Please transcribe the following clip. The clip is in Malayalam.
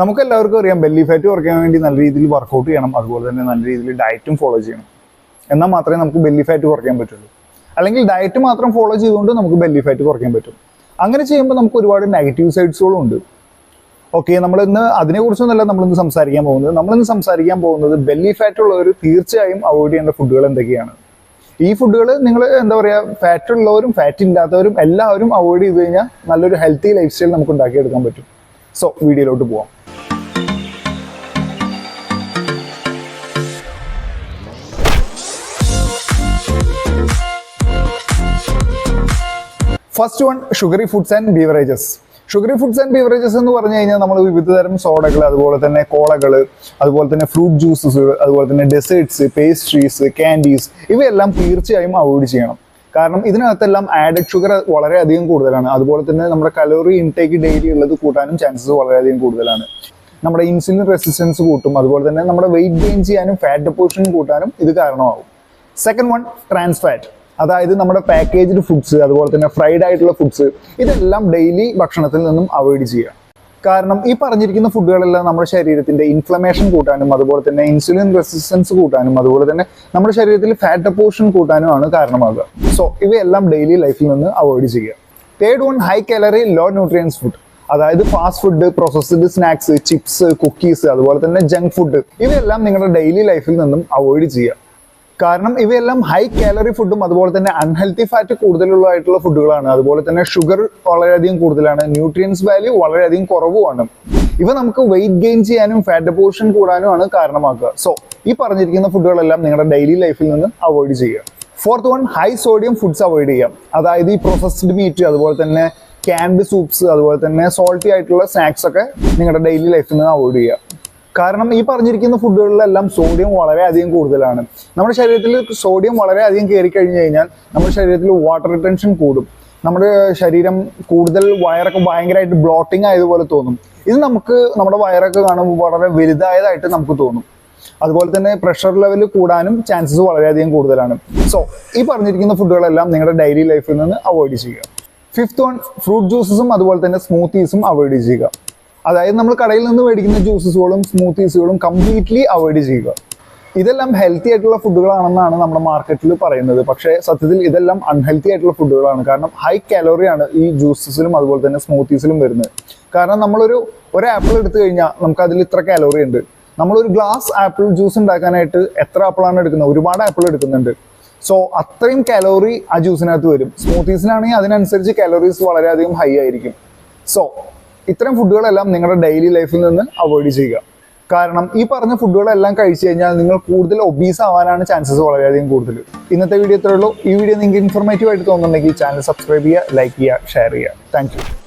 നമുക്ക് എല്ലാവർക്കും അറിയാം ബെല്ലി ഫാറ്റ് കുറയ്ക്കാൻ വേണ്ടി നല്ല രീതിയിൽ വർക്കൗട്ട് ചെയ്യണം. അതുപോലെ തന്നെ നല്ല രീതിയിൽ ഡയറ്റും ഫോളോ ചെയ്യണം. എന്നാൽ മാത്രമേ നമുക്ക് ബെല്ലി ഫാറ്റ് കുറയ്ക്കാൻ പറ്റുള്ളൂ. അല്ലെങ്കിൽ ഡയറ്റ് മാത്രം ഫോളോ ചെയ്തുകൊണ്ട് നമുക്ക് ബെല്ലി ഫാറ്റ് കുറയ്ക്കാൻ പറ്റും. അങ്ങനെ ചെയ്യുമ്പോൾ നമുക്ക് ഒരുപാട് നെഗറ്റീവ് സൈഡ്സുകളും ഉണ്ട്. ഓക്കെ നമ്മൾ ഇന്ന് അതിനെക്കുറിച്ചൊന്നുമല്ല നമ്മളിന്ന് സംസാരിക്കാൻ പോകുന്നത്. നമ്മളിന്ന് സംസാരിക്കാൻ പോകുന്നത് ബെല്ലി ഫാറ്റ് ഉള്ളവർ തീർച്ചയായും അവോയ്ഡ് ചെയ്യേണ്ട ഫുഡുകൾ എന്തൊക്കെയാണ്? ഈ ഫുഡുകൾ നിങ്ങൾ എന്താ പറയുക ഫാറ്റ് ഉള്ളവരും ഫാറ്റ് ഇല്ലാത്തവരും എല്ലാവരും അവോയ്ഡ് ചെയ്ത് കഴിഞ്ഞാൽ നല്ലൊരു ഹെൽത്തി ലൈഫ് സ്റ്റൈൽ നമുക്ക് ഉണ്ടാക്കിയെടുക്കാൻ പറ്റും. സോ വീഡിയോയിലോട്ട് പോവാം. First one sugary foods and beverages sugary foods and beverages എന്ന് പറഞ്ഞു കഴിഞ്ഞാൽ നമ്മൾ വിവിധ തരം സോഡകൾ അതുപോലെ തന്നെ കോളകൾ അതുപോലെ തന്നെ ഫ്രൂട്ട് ജ്യൂസസ് അതുപോലെ തന്നെ ഡെസേർട്സ് പേസ്ട്രീസ് കാൻഡീസ് ഇവയെല്ലാം തീർച്ചയായും അവോയ്ഡ് ചെയ്യണം. കാരണം ഇതിനകത്തെല്ലാം ആഡഡ് ഷുഗർ വളരെയധികം കൂടുതലാണ്. അതുപോലെ തന്നെ നമ്മുടെ കലോറി ഇൻടേക്ക് ഡെയിലി ഉള്ളത് കൂട്ടാനും ചാൻസസ് വളരെയധികം കൂടുതലാണ്. നമ്മുടെ ഇൻസുലിൻ റെസിസ്റ്റൻസ് കൂട്ടും. അതുപോലെ തന്നെ നമ്മുടെ വെയിറ്റ് ഗെയിൻ ചെയ്യാനും ഫാറ്റ് ഡെപ്പോസിഷൻ കൂട്ടാനും ഇത് കാരണമാകും. സെക്കൻഡ് വൺ ട്രാൻസ് ഫാറ്റ് അതായത് നമ്മുടെ പാക്കേജ്ഡ് ഫുഡ്സ് അതുപോലെ തന്നെ ഫ്രൈഡ് ആയിട്ടുള്ള ഫുഡ്സ് ഇതെല്ലാം ഡെയിലി ഭക്ഷണത്തിൽ നിന്നും അവോയ്ഡ് ചെയ്യുക. കാരണം ഈ പറഞ്ഞിരിക്കുന്ന ഫുഡുകളെല്ലാം നമ്മുടെ ശരീരത്തിന്റെ ഇൻഫ്ലമേഷൻ കൂട്ടാനും അതുപോലെ തന്നെ ഇൻസുലിൻ റെസിസ്റ്റൻസ് കൂട്ടാനും അതുപോലെ തന്നെ നമ്മുടെ ശരീരത്തിൽ ഫാറ്റ് ഡെപ്പോഷൻ കൂട്ടാനുമാണ് കാരണമാകുക സോ ഇവയെല്ലാം ഡെയിലി ലൈഫിൽ നിന്ന് അവോയ്ഡ് ചെയ്യുക. Third one high calorie low nutrients food അതായത് fast food processed snacks chips cookies അതുപോലെ തന്നെ ജങ്ക് ഫുഡ് ഇവയെല്ലാം നിങ്ങളുടെ ഡെയിലി ലൈഫിൽ നിന്നും അവോയ്ഡ് ചെയ്യുക. കാരണം ഇവയെല്ലാം ഹൈ കാലറി ഫുഡും അതുപോലെ തന്നെ അൺഹെൽത്തി ഫാറ്റ് കൂടുതലുള്ളതായിട്ടുള്ള ഫുഡുകളാണ് അതുപോലെ തന്നെ ഷുഗർ വളരെയധികം കൂടുതലാണ്. ന്യൂട്രിയൻസ് വാല്യൂ വളരെയധികം കുറവുമാണ്. ഇവ നമുക്ക് വെയിറ്റ് ഗെയിൻ ചെയ്യാനും ഫാറ്റ് ഡെപ്പോസിഷൻ കൂടാനുമാണ് കാരണമാക്കുക. സോ ഈ പറഞ്ഞിരിക്കുന്ന ഫുഡുകളെല്ലാം നിങ്ങളുടെ ഡെയിലി ലൈഫിൽ നിന്ന് അവോയ്ഡ് ചെയ്യുക. Fourth one high sodium foods avoid ചെയ്യാം അതായത് ഈ പ്രോസസ്ഡ് മീറ്റ് അതുപോലെ തന്നെ ക്യാൻഡ് സൂപ്സ് അതുപോലെ തന്നെ സോൾട്ടി ആയിട്ടുള്ള സ്നാക്സ് ഒക്കെ നിങ്ങളുടെ ഡെയിലി ലൈഫിൽ നിന്ന് അവോയ്ഡ് ചെയ്യുക. കാരണം ഈ പറഞ്ഞിരിക്കുന്ന ഫുഡുകളിലെല്ലാം സോഡിയം വളരെ അധികം കൂടുതലാണ്. നമ്മുടെ ശരീരത്തിൽ സോഡിയം വളരെ അധികം കയറി കഴിഞ്ഞു കഴിഞ്ഞാൽ നമ്മുടെ ശരീരത്തിൽ വാട്ടർ റിട്ടൻഷൻ കൂടും. നമ്മുടെ ശരീരം കൂടുതൽ വയറൊക്കെ ഭയങ്കരമായിട്ട് ബ്ലോട്ടിങ് ആയതുപോലെ തോന്നും. ഇത് നമുക്ക് നമ്മുടെ വയറൊക്കെ കാണുമ്പോൾ വളരെ വലുതായതായിട്ട് നമുക്ക് തോന്നും. അതുപോലെ തന്നെ പ്രഷർ ലെവൽ കൂടാനും ചാൻസസ് വളരെയധികം കൂടുതലാണ്. സോ ഈ പറഞ്ഞിരിക്കുന്ന ഫുഡുകളെല്ലാം നിങ്ങളുടെ ഡെയിലി ലൈഫിൽ നിന്ന് അവോയ്ഡ് ചെയ്യുക. ഫിഫ്ത്ത് വൺ ഫ്രൂട്ട് ജ്യൂസസും അതുപോലെ തന്നെ സ്മൂത്തീസും അവോയ്ഡ് ചെയ്യുക. അതായത് നമ്മൾ കടയിൽ നിന്ന് മേടിക്കുന്ന ജ്യൂസസുകളും സ്മൂത്തീസുകളും കംപ്ലീറ്റ്ലി അവോയ്ഡ് ചെയ്യുക. ഇതെല്ലാം ഹെൽത്തി ആയിട്ടുള്ള ഫുഡുകളാണെന്നാണ് നമ്മുടെ മാർക്കറ്റിൽ പറയുന്നത്. പക്ഷേ സത്യത്തിൽ ഇതെല്ലാം അൺഹെൽത്തി ആയിട്ടുള്ള ഫുഡുകളാണ് കാരണം ഹൈ കാലോറിയാണ് ഈ ജ്യൂസസിലും അതുപോലെ തന്നെ സ്മൂത്തീസിലും വരുന്നത്. കാരണം നമ്മളൊരു ഒരു ആപ്പിൾ എടുത്തു കഴിഞ്ഞാൽ നമുക്ക് അതിൽ ഇത്ര കാലോറി ഉണ്ട്. നമ്മളൊരു ഗ്ലാസ് ആപ്പിൾ ജ്യൂസ് ഉണ്ടാക്കാനായിട്ട് എത്ര ആപ്പിളാണ് എടുക്കുന്നത്? ഒരുപാട് ആപ്പിൾ എടുക്കുന്നുണ്ട്. സോ അത്രയും കാലോറി ആ ജ്യൂസിനകത്ത് വരും. സ്മൂത്തീസിനാണെങ്കിൽ അതിനനുസരിച്ച് കാലോറീസ് വളരെയധികം ഹൈ ആയിരിക്കും. സോ ഇത്തരം ഫുഡുകളെല്ലാം നിങ്ങളുടെ ഡെയിലി ലൈഫിൽ നിന്ന് അവോയ്ഡ് ചെയ്യുക. കാരണം ഈ പറഞ്ഞ ഫുഡുകളെല്ലാം കഴിച്ചു കഴിഞ്ഞാൽ നിങ്ങൾ കൂടുതൽ ഒബീസ് ആവാനാണ് ചാൻസസ് വളരെയധികം കൂടുതൽ. ഇന്നത്തെ വീഡിയോ ഇത്രേ ഉള്ളൂ. ഈ വീഡിയോ നിങ്ങൾക്ക് ഇൻഫോർമേറ്റീവ് ആയിട്ട് തോന്നുന്നുണ്ടെങ്കിൽ ചാനൽ സബ്സ്ക്രൈബ് ചെയ്യുക ലൈക്ക് ചെയ്യുക ഷെയർ ചെയ്യുക. താങ്ക്